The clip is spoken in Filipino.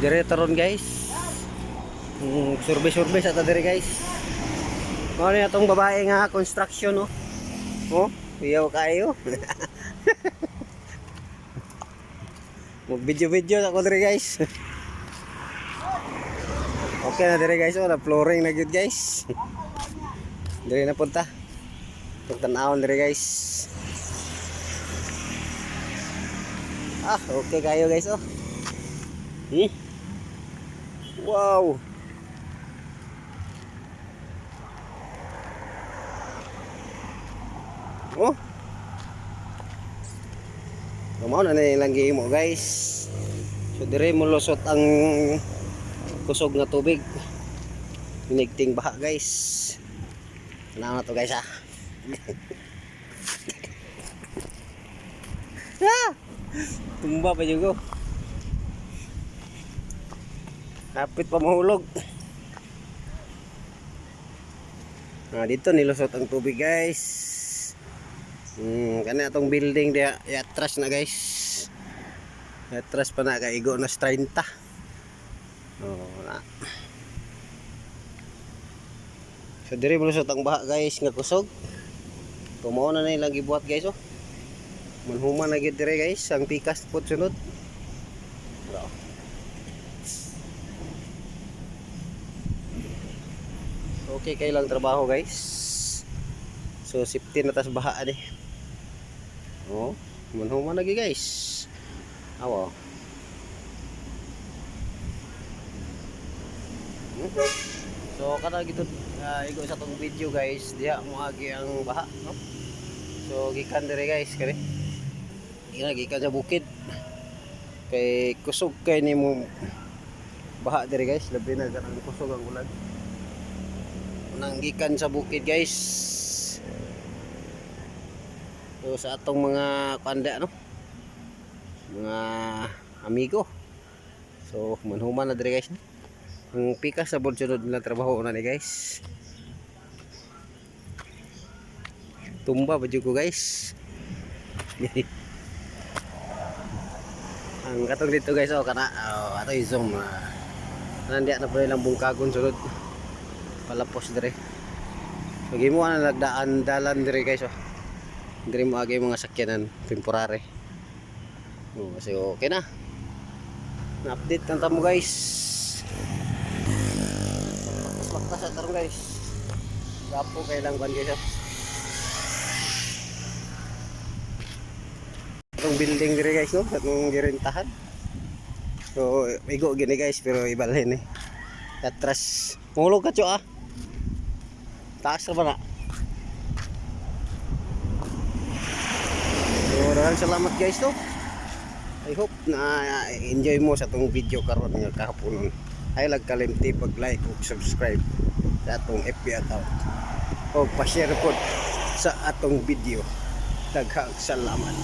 Direto ron guys. Mm, survey-survey sa ta dire guys. Ano na itong babae nga construction no? Oh, iyaw kayo. Mag video-video ako dire guys. okay na dire guys, oh, na flooring na good guys. dire na punta. Pagtanawon dire guys. Ah, okay kayo guys oh. Hmm? Wow. Oh. Lumaw na ilang mo guys. So dire mo lusot ang kusog na tubig. Hinigting baha guys. Ano na to guys ah. ah! Tumba pa juga. Kapit pa mahulog. Nah, dito nilusot ang tubig, guys. Hmm, kana atong building dia atras na, guys. Atras pa na kaigo na 30. Oh, na. So dire mulusot ang baha, guys, nga kusog. Tumaw na na ilang gibuhat, guys, oh. Manhuman na gid dire, guys, ang pikas pud sunod. Okay kay lang trabaho guys. So safety na tas baha ni. Oh, manhuman lagi guys. Hmm? So kada gito uh, igo sa tong video guys, diha mo agi ang baha, no? So gikan dire guys kare. Ina gikan sa bukid. Kay kusog kay nimo baha dire guys, labi na kanang kusog ang ulan nanggikan sa bukid guys. So sa atong mga kanda no mga amigo. So manhuman na dire guys. No? ang pikas sa sunod nila trabaho na ni guys. Tumba ba ko guys. Ang katong dito guys oh kana oh ato i-zoom uh, nandiyan na pa ilang bungkagon sunod palapos dire. Lagi mo na nagdaan dalan dire guys oh. Dire mo agi mga sakyanan temporary. Oh, kasi okay na. Na update lang tamo guys. Baktas baktas at tarong guys. Gapo kailang ban guys oh. Itong building dire guys no itong girintahan. So igo gini guys pero ibalhin eh. Atras. Mulog ka ah taas na ba na? So maraming salamat guys no I hope na enjoy mo sa itong video karon nga kahapon. Ay lag kalimti pag like ug subscribe sa atong FB account. O pa-share po sa atong video. Daghang salamat